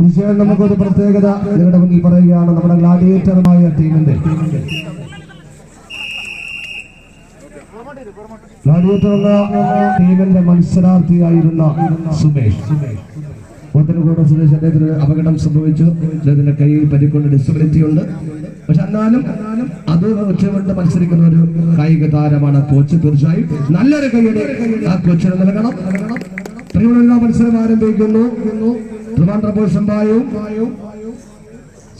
തീർച്ചയായും നമുക്കൊരു പ്രത്യേകത നിങ്ങളുടെ മുന്നിൽ പറയുകയാണ് നമ്മുടെ ഗ്ലാഡിയേറ്ററുമായ ടീമിന്റെ. ഗ്ലാഡിയേറ്റർ ടീമിന്റെ മത്സരാർത്ഥിയായിരുന്ന സുമേഷ്. പോത്തനക്കോട് സുരേഷ് അദ്ദേഹത്തിന് അപകടം സംഭവിച്ചു. അദ്ദേഹത്തിന്റെ കയ്യിൽ പരിക്കൊണ്ട് ഡിസബിലിറ്റി ഉണ്ട്. പക്ഷെ എന്നാലും അത് ഒറ്റവണ്ട് മത്സരിക്കുന്ന ഒരു കായിക താരമാണ് കോച്ച്. തീർച്ചയായും നല്ലൊരു കൈയുടെ ആ കോച്ചിന് നൽകണം. പ്രിയമുള്ള മത്സരം ആരംഭിക്കുന്നു. ട്രിവാൻഡ്രം ബോയ്സും ബായും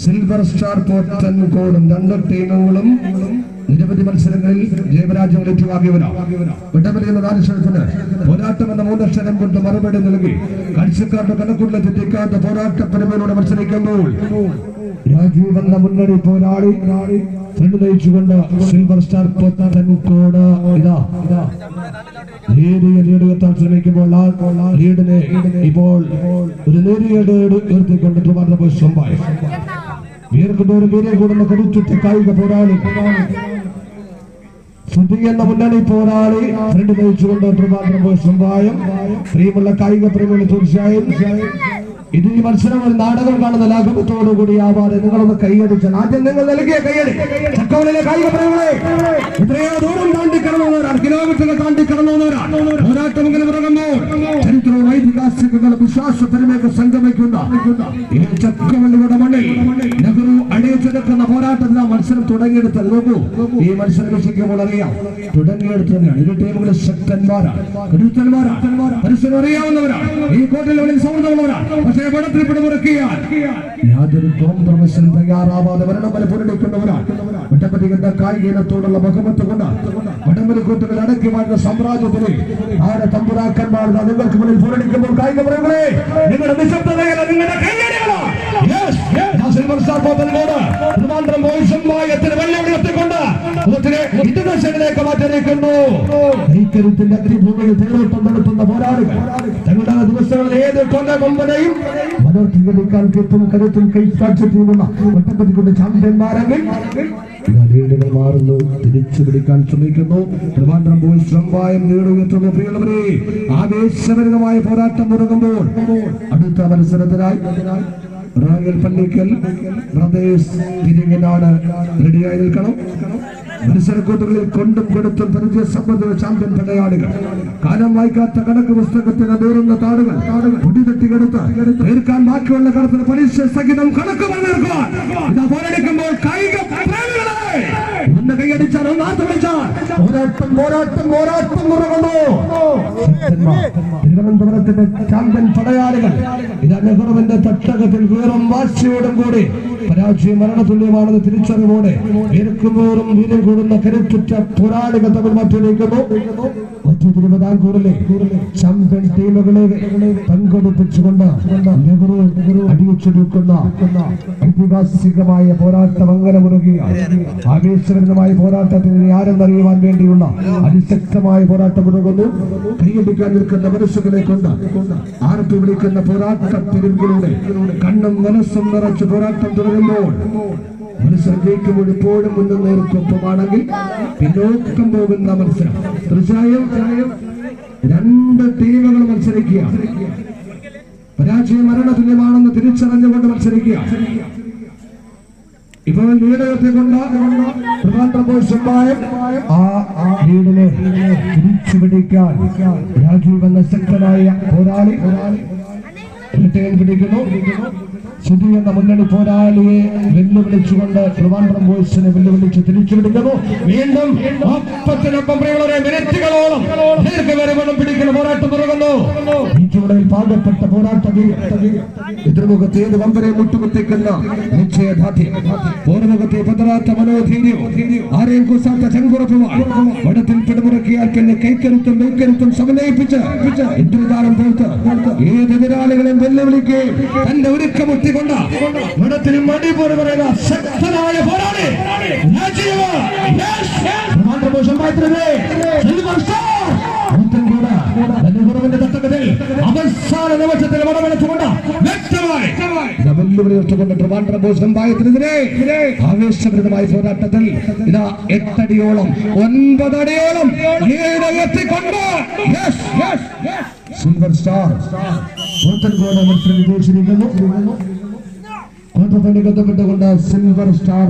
സിൽവർ സ്റ്റാർ പോത്തൻകോടും രണ്ട് ടീമുകളും നിരവധി മത്സരങ്ങളിൽ ജയപരാജയം വിട്ടമലിക്കുന്ന നാലുക്ഷരത്തിന് പോരാട്ടം എന്ന മൂന്നക്ഷരം കൊണ്ട് മറുപടി നൽകി കാഴ്ചക്കാരുടെ കണക്കുള്ള തെറ്റിക്കാത്ത പോരാട്ട പരിമയിലൂടെ മത്സരിക്കുമ്പോൾ രാജീവ് എന്ന മുന്നണി പോരാളി ഫ്രണ്ട് നയിച്ചുകൊണ്ട് സിൽവർ സ്റ്റാർ പോത്തൻകോട് ഇതാ ഇതാ. നേരിയ ശ്രമിക്കുമ്പോൾ ഇപ്പോൾ ഒരു നേരിയ കായിക പോരാളി. ശ്രദ്ധിക്കുന്ന മുന്നണി പോരാളി ഫ്രണ്ട് നയിച്ചുകൊണ്ട് ട്രിവാൻഡ്രം ബോയ്സ് സ്വന്തമായും പ്രിയമുള്ള കായിക പ്രേമികൾ തീർച്ചയായും ഇത് ഈ മത്സരം ഒരു നാടകം കാണുന്ന ലാഘവത്തോടു കൂടി ആവാതെ നിങ്ങളൊന്ന് കൈയടിച്ചാൽ ആദ്യം നിങ്ങൾ നൽകിയ കൈയടി. ചക്കവളിലെ കായിക പ്രേമികളെ എത്രയോ ദൂരം താണ്ടി കടന്നവരാണ് കിലോമീറ്ററുകൾ താണ്ടി കിടന്നു പോരാട്ടം ഇങ്ങനെ തുടങ്ങുമ്പോൾ ചരിത്രവും ഐതിഹാസികങ്ങളും വിശ്വാസ പെരുമയൊക്കെ സംഗമിക്കുന്ന ഈ ചക്കവള്ളിയുടെ മണ്ണിൽ മത്സരം ഈ മത്സരം അറിയാം. ശക്തന്മാരാണ്. ഈ സൗഹൃദമുള്ളവരാണ്. പക്ഷേ യാതൊരു ബഹുമത്ത് കൊണ്ട്? കൂട്ടുകൾ അടക്കി വാഴുന്ന സാമ്രാജ്യത്തിലെ ആരെ തമ്പുരാക്കന്മാർ നിങ്ങൾക്ക് മുന്നിൽ പുരടിക്കുമ്പോൾ കായിക പറയുകളെ നിങ്ങളുടെ നിശബ്ദതകളെ നിങ്ങളുടെ കൈയടികളാണ് സിൽവർ സ്റ്റാർ പോത്തനോട് ട്രിവാൻഡ്രം ബോയ്സുമായി എത്തിന് വെല്ലുവിളി എത്തിക്കൊണ്ട് കൂട്ടിനെ മാറ്റിയിരിക്കുന്നു കൈക്കരുത്തിന്റെ അഗ്നിഭൂമിയിൽ തേരോട്ടം നടത്തുന്ന പോരാളികൾ തങ്ങളുടെ ദിവസങ്ങളിൽ ഏത് കൊല്ല കൊമ്പനെയും മനോധികരിക്കാൻ കിട്ടും കരുത്തും കൈസാക്ഷ്യത്തിനുള്ള ഒറ്റപ്പതിക്കൊണ്ട് ചാമ്പ്യന്മാരെങ്കിൽ ഇതാ ലീഡുകൾ മാറുന്നു തിരിച്ചു പിടിക്കാൻ ശ്രമിക്കുന്നു. ട്രിവാൻഡ്രം ബോയ്സ് വെമ്പായം ലീഡുയർത്തുന്നു പ്രിയമുള്ളവരെ ആവേശഭരിതമായ പോരാട്ടം തുടങ്ങുമ്പോൾ അടുത്ത മത്സരത്തിനായി റാഗൽ പള്ളിക്കൽ പ്രദേശ് തിരിങ്ങനാട് റെഡിയായി നിൽക്കണം. മത്സരക്കൂട്ടുകളിൽ കൊണ്ടും കൊടുത്തും സംബന്ധിച്ച ചാമ്പ്യൻ പടയാളികൾ. കാലം വായിക്കാത്ത കണക്ക് പുസ്തകത്തിന് അതേറുന്ന താടുകൾ പൊടിതട്ടിക്കെടുത്ത് തീർക്കാൻ ബാക്കിയുള്ള കടത്തിന് പരീക്ഷ സഹിതം കണക്ക് ഇതാ പോരടിക്കുമ്പോൾ കൈയടിച്ചാൽ തിരുവനന്തപുരത്തിന്റെ ചാമ്പ്യൻ പടയാളികൾ. ഇതാ നെഹ്റുവിന്റെ തട്ടകത്തിൽ വീറും വാശിയോടും കൂടി പരാജയം മരണതുല്യമാണെന്ന് തിരിച്ചറിവോടെ വീരക്കുമോറും വീര്യം കൂടുന്ന കരുത്തുറ്റ പോരാളികൾ തമ്മിൽ മാറ്റിയിരിക്കുന്നു ടീമുകളെ ഐതിഹാസികമായ പോരാട്ടം അങ്ങനെ ആവേശകരമായ പോരാട്ടത്തിന് ആരെന്നറിയുവാൻ വേണ്ടിയുള്ള അതിശക്തമായ പോരാട്ടം മുറുകുന്നു കൈയടിക്കാൻ നിൽക്കുന്ന മനസ്സുകളെ കൊണ്ട് ആർപ്പ് വിളിക്കുന്ന പോരാട്ട പിരിവുകളിലൂടെ കണ്ണും മനസ്സും നിറച്ച് പോരാട്ടം മത്സരം ജയിക്കുമ്പോൾ ഇപ്പോഴും മുന്നും നേർക്കൊപ്പമാണെങ്കിൽ പിന്നോക്കം പോകുന്ന മത്സരം. തീർച്ചയായും രണ്ട് ടീമുകൾ മത്സരിക്കുക. പരാജയം മരണ തുല്യമാണെന്ന് തിരിച്ചറിഞ്ഞുകൊണ്ട് മത്സരിക്കുക. ഇപ്പോൾ ലീഡകത്തെ കൊണ്ട് ട്രിവാൻഡ്രം ബോയ്സ് ആ ലീഡിനെ തിരിച്ചു പിടിക്കാൻ രാജീവ് എന്ന ശക്തനായ പോരാളി റിട്ടേൺ പിടിക്കുന്നു. സുധി എന്ന മുന്നണി പോരാളിയെ വെല്ലുവിളിച്ചുകൊണ്ട് ട്രിവാൻഡ്രം ബോയ്സിനെ വെല്ലുവിളിച്ച് തിരിച്ചു പിടിക്കുന്നു വീണ്ടും ഒപ്പത്തിനൊപ്പം പ്രിയമുള്ളവരെ മിനിറ്റുകളോളം ദീർഘവരവണം പിടിക്കുന്ന. പോരാട്ടം തുടങ്ങുന്നു ചുവടയിൽ പാകപ്പെട്ട പോരാട്ട എതിർമുഖത്ത് ഏത് വമ്പരെ മുട്ടുകുത്തിക്കുന്ന നിശ്ചയദാർഢ്യം. പൂർവമുഖത്തെ പതറാത്ത മനോധീര്യം. ആരെയും കുസാത്ത ചങ്കുറപ്പുമായി വടത്തിൽ പിടിമുറക്കിയാൽ പിന്നെ കൈക്കരുത്തും മെയ്ക്കരുത്തും സമന്വയിപ്പിച്ച് ഇന്ദ്രതാരം തീർത്ത് ഏത് എതിരാളികളെയും വെല്ലുവിളിക്കുകയും തന്റെ ഒരുക്കമുട്ടിക്കൊണ്ട് വടത്തിനും മണിപ്പൂർ പറയുന്ന ശക്തനായ പോരാളി രാജീവ് മാതൃഭൂഷൺ അവസാന നിമിഷത്തിൽ വ്യക്തമായി പോരാട്ടത്തിൽ ഇതാ എട്ടടിയോളം ഒൻപതടിയോളം എത്തിക്കൊണ്ട്. Silver star silver star